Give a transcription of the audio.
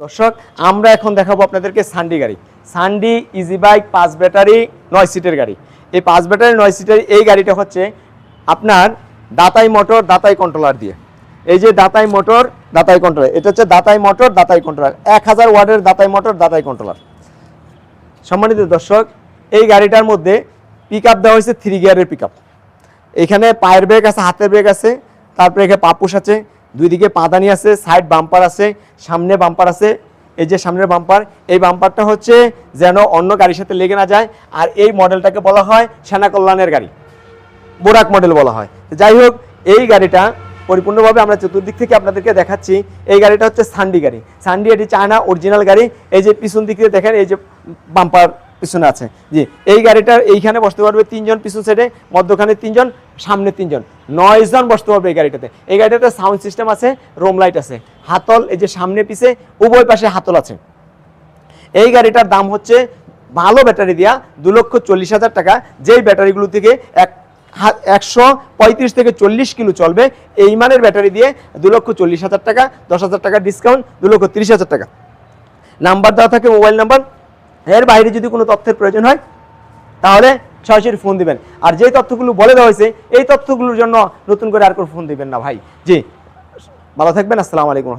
দর্শক, আমরা এখন দেখাবো আপনাদেরকে সান্ডি গাড়ি। সান্ডি ইজি বাইক পাঁচ ব্যাটারি, নয় সিটের গাড়ি। এই পাঁচ ব্যাটারি, নয় সিটের এই গাড়িটা হচ্ছে আপনার দাতাই মোটর, দাতাই কন্ট্রোলার দিয়ে। এই যে দাতাই মোটর, দাতাই কন্ট্রোলার এটা হচ্ছে দাতাই মোটর, দাতাই কন্ট্রোলার এক হাজার ওয়ার্ডের দাতাই মোটর, দাতাই কন্ট্রোলার সম্মানিত দর্শক, এই গাড়িটার মধ্যে পিক আপ দেওয়া হয়েছে থ্রি গিয়ারের পিক আপ এখানে পায়ের ব্রেক আছে, হাতের ব্রেক আছে, তারপরে এখানে পাপুস আছে। দুই দিকে পাদানি আছে সাইড বাম্পার আছে, সামনে বাম্পার আছে। এই যে সামনের বাম্পার এই বাম্পারটা হচ্ছে যেন অন্য গাড়ির সাথে লেগে না যায়। আর এই মডেলটাকে বলা হয় সেনা কল্যাণের গাড়ি। বোরাক মডেল বলা হয়। যাই হোক, এই গাড়িটা পরিপূর্ণভাবে আমরা চতুর্দিক থেকে আপনাদেরকে দেখাচ্ছি। এই গাড়িটা হচ্ছে সান্ডি গাড়ি। সান্ডি এটি চায়না অরিজিনাল গাড়ি। এই যে পিছন দিক থেকে দেখেন, এই যে বাম্পার পিছনে আছে। জি, এই গাড়িটার এইখানে বসতে পারবে তিনজন পিছন সাইডে মধ্যখানে তিনজন, সামনে তিনজন। নয় জন বসতে পারবে এই গাড়িটাতে। এই গাড়িটাতে সাউন্ড সিস্টেম আছে রোম লাইট আছে। হাতল, এই যে সামনে, পিছে, উভয় পাশে হাতল আছে। এই গাড়িটার দাম হচ্ছে ভালো ব্যাটারি দিয়া দু লক্ষ চল্লিশ হাজার টাকা। যেই ব্যাটারিগুলো থেকে এক একশো পঁয়ত্রিশ থেকে চল্লিশ কিলো চলবে, এই মানের ব্যাটারি দিয়ে দু লক্ষ চল্লিশ হাজার টাকা, দশ হাজার টাকা ডিসকাউন্ট দু লক্ষ তিরিশ হাজার টাকা। নাম্বার দেওয়া থাকে মোবাইল নাম্বার এর বাইরে যদি কোনো তথ্যের প্রয়োজন হয়, তাহলে সরাসরি ফোন দিবেন। আর যে তথ্যগুলো বলে দেওয়া হয়েছে, এই তথ্যগুলোর জন্য নতুন করে আর কোনো ফোন দিবেন না ভাই। জি। ভালো থাকবেন, আসসালামু আলাইকুম।